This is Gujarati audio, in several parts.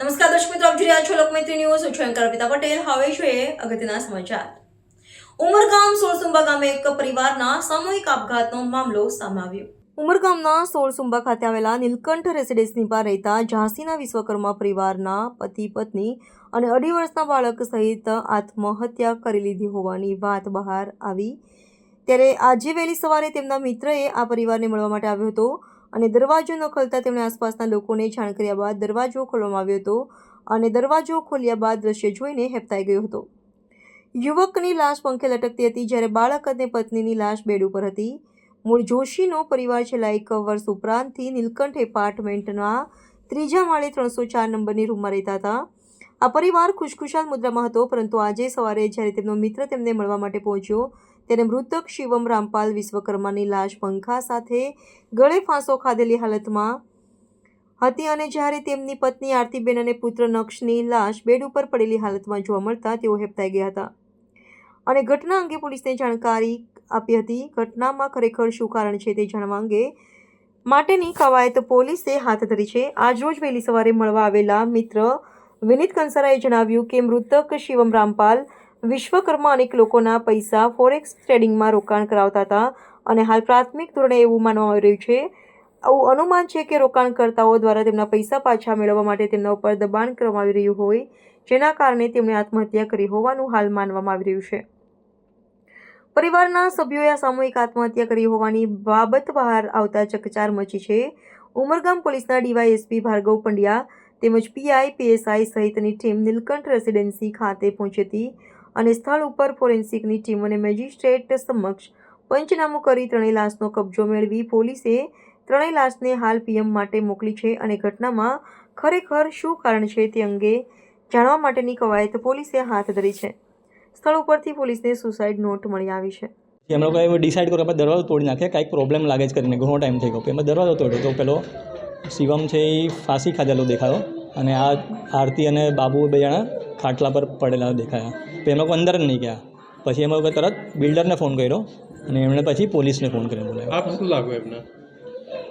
નમસ્કાર દર્શક મિત્રો, આપ જોઈ રહ્યા છો લોકમૈત્રી ન્યૂઝ. છું એન્કર પટેલ. હવે છે અગત્યના સમાચાર. ઉમરગામ સોળસુંબા ગામે એક પરિવારના સામૂહિક આપઘાતનો મામલો સામે આવ્યો. ઉમરગામના સોળસુંબા ખાતે આવેલા નીલકંઠ રેસિડેન્સની પર રહેતા ઝાંસીના વિશ્વકર્મા પરિવારના પતિ, પત્ની અને અઢી વર્ષના બાળક સહિત આત્મહત્યા કરી લીધી હોવાની વાત બહાર આવી. ત્યારે આજે વહેલી સવારે તેમના મિત્રએ આ પરિવારને મળવા માટે આવ્યો હતો અને દરવાજો ન ખોલતા તેમણે આસપાસના લોકોને જાણ કર્યા બાદ દરવાજો ખોલવામાં આવ્યો હતો અને દરવાજો ખોલ્યા બાદ દ્રશ્ય જોઈને હેપતાઈ ગયો હતો. યુવકની લાશ પંખે લટકતી હતી જ્યારે બાળક અને પત્નીની લાશ બેડ ઉપર હતી. મૂળ જોશીનો પરિવાર છેલ્લા એક વર્ષ ઉપરાંતથી નીલકંઠ એપાર્ટમેન્ટના ત્રીજા માળે ત્રણસો ચાર નંબરની રૂમમાં રહેતા હતા. આ પરિવાર ખુશખુશાલ મુદ્રામાં હતો, પરંતુ આજે સવારે જ્યારે તેમનો મિત્ર તેમને મળવા માટે પહોંચ્યો ત્યારે મૃતક શિવમ રામપાલ વિશ્વકર્માની લાશ પંખા સાથે ગળે ફાંસો ખાધેલી હાલતમાં હતી અને જ્યારે તેમની પત્ની આરતીબેન અને પુત્ર નક્ષની લાશ બેડ ઉપર પડેલી હાલતમાં જોવા મળતા તેઓ હેપતાઈ ગયા હતા. અને ઘટના અંગે પોલીસને જાણકારી આપી હતી. ઘટનામાં ખરેખર શું કારણ છે તે જાણવા અંગે માટેની કવાયત પોલીસે હાથ ધરી છે. આજરોજ વહેલી સવારે મળવા આવેલા મિત્ર વિનીત કંસારાએ જણાવ્યું કે મૃતક શિવમ રામપાલ વિશ્વકર્મા અનેક લોકોના પૈસા ફોરેક્સ ટ્રેડિંગમાં રોકાણ કરાવતા હતા અને હાલ પ્રાથમિક ધોરણે એવું માનવામાં આવી રહ્યું છે. આવું અનુમાન છે કે રોકાણકર્તાઓ દ્વારા તેમના પૈસા પાછા મેળવવા માટે તેમના ઉપર દબાણ કરવામાં આવી રહ્યું હોય, જેના કારણે તેમણે આત્મહત્યા કરી હોવાનું હાલ માનવામાં આવી રહ્યું છે. પરિવારના સભ્યોએ આ સામૂહિક આત્મહત્યા કરી હોવાની બાબત બહાર આવતા ચકચાર મચી છે. ઉમરગામ પોલીસના ડીવાયએસપી ભાર્ગવ પંડ્યા તેમજ પીઆઈ, પીએસઆઈ સહિતની ટીમ નીલકંઠ રેસિડેન્સી ખાતે પહોંચી હતી. અને સ્થળ ઉપર ફોરેન્સિકની ટીમ અને મેજિસ્ટ્રેટ સમક્ષ પંચનામું કરી ત્રણેય લાશનો કબજો મેળવી પોલીસે ત્રણેય લાશને હાલ પીએમ માટે મોકલી છે અને ઘટનામાં ખરેખર શું કારણ છે તે અંગે જાણવા માટેની કવાયત પોલીસે હાથ ધરી છે. સ્થળ ઉપરથી પોલીસને સુસાઇડ નોટ મળી આવી છે. એમ લોકો એવું ડિસાઇડ કર્યું કે આપણે દરવાજો તોડી નાખે, કાંઈક પ્રોબ્લેમ લાગે છે કરીને, ઘણો ટાઈમ થઈ ગયો. એમાં દરવાજો તોડ્યો. તો પેલો શિવમ છે એ ફાંસી ખાધેલો દેખાયો અને આ આરતી અને બાબુ બે જણા ખાટલા પર પડેલા દેખાયા. તો એમ લોકો અંદર જ નહીં ગયા. પછી એમાં લોકોએ તરત બિલ્ડરને ફોન કર્યો અને એમણે પછી પોલીસને ફોન કર્યો બોલાવ્યો. આપ શું લાગો એમને?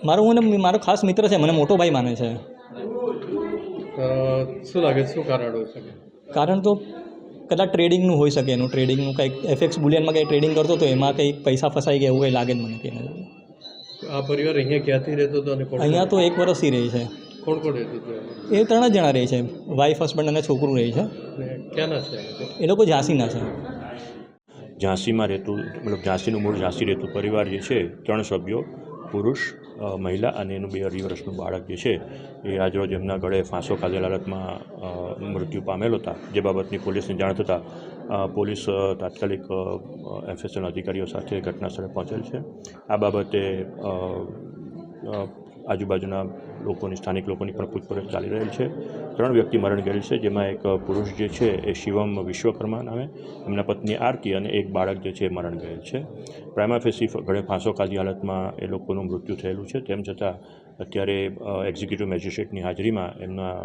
મારો હું ને મારો ખાસ મિત્ર છે મને મોટો ભાઈ માને છે. શું લાગે શું કારણ હોય શકે? કારણ તો કદાચ ટ્રેડિંગનું હોઈ શકે એનું ટ્રેડિંગનું કંઈક એફએક્સ બુલિયનમાં કંઈ ટ્રેડિંગ કરતો તો એમાં કંઈક પૈસા ફસાઈ ગયા એવું કંઈ લાગે જ મને કે આ પરિવાર અહીંયા ક્યાંથી રહેતો હતો અહીંયા તો એક વર્ષથી રહી છે. કોણ કોણ રહેતું હતું એ ત્રણ જ જણા રહે છે વાઈફ હસબન્ડ અને છોકરું રહે છે. ક્યાંના છે એ લોકો? ઝાંસીના છે. ઝાંસીમાં રહેતું મતલબ ઝાંસીનું મૂળ ઝાંસી રહેતું પરિવાર જે છે ત્રણ સભ્યો પુરુષ મહિલા અને એનું બે અઢી વર્ષનું બાળક જે છે એ આજરોજ એમના ગળે ફાંસો ખાધેલા હાલતમાં મૃત્યુ પામેલો હતા. જે બાબતની પોલીસને જાણ થતાં પોલીસ તાત્કાલિક એફએસએલ અધિકારીઓ સાથે ઘટના સ્થળે પહોંચેલ છે. આ બાબતે આજુબાજુના લોકોની, સ્થાનિક લોકોની પણ પૂછપરછ ચાલી રહેલ છે. ત્રણ વ્યક્તિ મરણ ગયેલ છે, જેમાં એક પુરુષ જે છે એ શિવમ વિશ્વકર્મા નામે, એમના પત્ની આરતી અને એક બાળક જે છે એ મરણ ગયેલ છે. પ્રાઇમા ફેસી ફાંસો ખાધી હાલતમાં એ લોકોનું મૃત્યુ થયેલું છે. તેમ છતાં અત્યારે એક્ઝિક્યુટિવ મેજિસ્ટ્રેટની હાજરીમાં એમના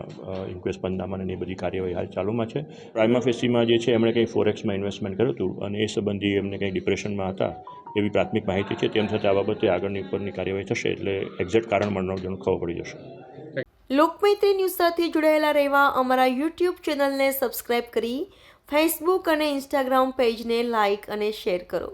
ઇન્ક્વેસ્ટ પંદામાં અને એ બધી કાર્યવાહી હાલ ચાલુમાં છે. પ્રાઇમા ફેસીમાં જે છે, એમણે કંઈ ફોરેક્સમાં ઇન્વેસ્ટમેન્ટ કર્યું હતું અને એ સંબંધી એમને કંઈ ડિપ્રેશનમાં હતા એવી પ્રાથમિક માહિતી છે. તેમ છતાં આ બાબતે આગળની ઉપરની કાર્યવાહી થશે એટલે એક્ઝેક્ટ કારણ ઘણું ખબર પડી જશે. લોકમૈત્રી ન્યૂઝ સાથે જોડાયેલા રહેવા અમારા યુટ્યુબ ચેનલને સબસ્ક્રાઇબ કરી ફેસબુક અને ઇન્સ્ટાગ્રામ પેજને લાઇક અને શેર કરો.